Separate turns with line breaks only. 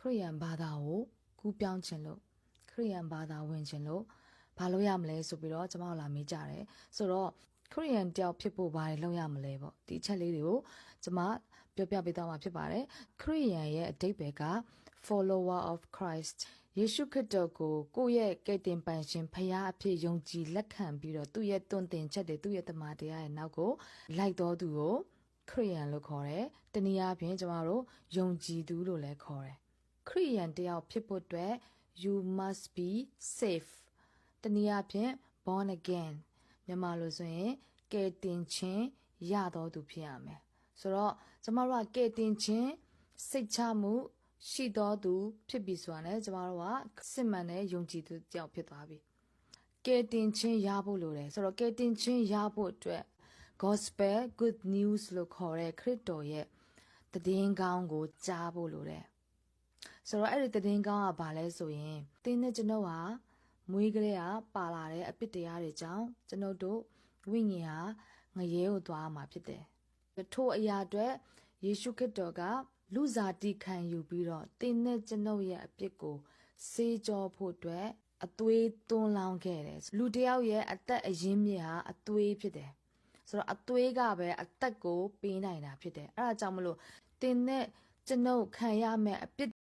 ခရိယန်ဘာသာကိုကူးပြောင်းခြင်းလို့ခရိယန်ဘာသာဝင်ခြင်းလို့ဘာလို့ရမလဲဆိုပြီးတော့ကျွန်မတို့လာမေးကြတယ်ဆိုတော့ခရိယန်တယောက်ဖြစ်ဖို့ဘာတွေလုပ်ရမလဲပေါ့ဒီအချက်လေးတွေကိုကျွန်မပြောပြပေးသွားမှာဖြစ်ပါတယ်ခရိယန်ရဲ့အဓိပ္ပာယ်က follower of Christ ယေရှုခရစ်တော်ကိုကိုယ့်ရဲ့ကယ်တင်ပိုင်ရှင်ဖခင်အဖြစ်ယုံကြည်လက်ခံပြီးတော့သူ့ရဲ့တွင်တင်ချက်တွေသူ့ရဲ့တမန်တရားရဲ့နောက်ကိုလိုက်တော်သူကိုခရိယန်လို့ခေါ်တယ်။တနည်းအားဖြင့်ကျမတို့ယုံကြည်သူလို့လည်းခေါ်တယ်။ ခရိယန်တယောက်ဖြစ်ဖို့အတွက် you must be safe တနည်းအားဖြင့် born again မြန်မာလိုဆိုရင်ကယ်တင်ခြင်းရတော်သူဖြစ်ရမယ်။ဆိုတော့ကျမတို့ကကယ်တင်ခြင်းစိတ်ချမှုရှိတော်သူဖြစ်ပြီဆိုတာနဲ့ကျမတို့ကစစ်မှန်တဲ့ယုံကြည်သူတယောက်ဖြစ်သွားပြီ။ကယ်တင်ခြင်းရဖို့လိုတယ်ဆိုတော့ကယ်တင်ခြင်းရဖို့အတွက် gospel good news လို့ခေါ်တဲ့ခရစ်တော်ရဲ့တည်င်းကောင်းကိုကြားဖို့လိုတယ် ဆိုတော့အဲ့ဒီတည်င်းကောင်းကဘာလဲဆိုရင်သင်နဲ့ကျွန်ုပ်ဟာမွေးကလေးကပါလာတဲ့အပြစ်တရားတွေကြောင့်ကျွန်ုပ်တို့ဝိညာဉ်ဟာငရဲကိုသွားမှာဖြစ်တယ်ထို့အရာအတွက်ယေရှုခရစ်တော်ကလူစားတီခံယူပြီးတော့သင်နဲ့ကျွန်ုပ်ရဲ့အပြစ်ကိုစေးကြောဖို့အတွက်အသွေးသွန်းလောင်းခဲ့တယ်လူတစ်ယောက်ရဲ့အသက်အရင်းမြစ်ဟာအသွေးဖြစ်တယ်ဆိုတော့အသွေးကပဲအသက်ကိုပေးနိုင်တာဖြစ်တယ်အဲ့ဒါကြောင့်မလို့တင်နဲ့ကျွန်ုပ်ခံရမယ့်အပြစ်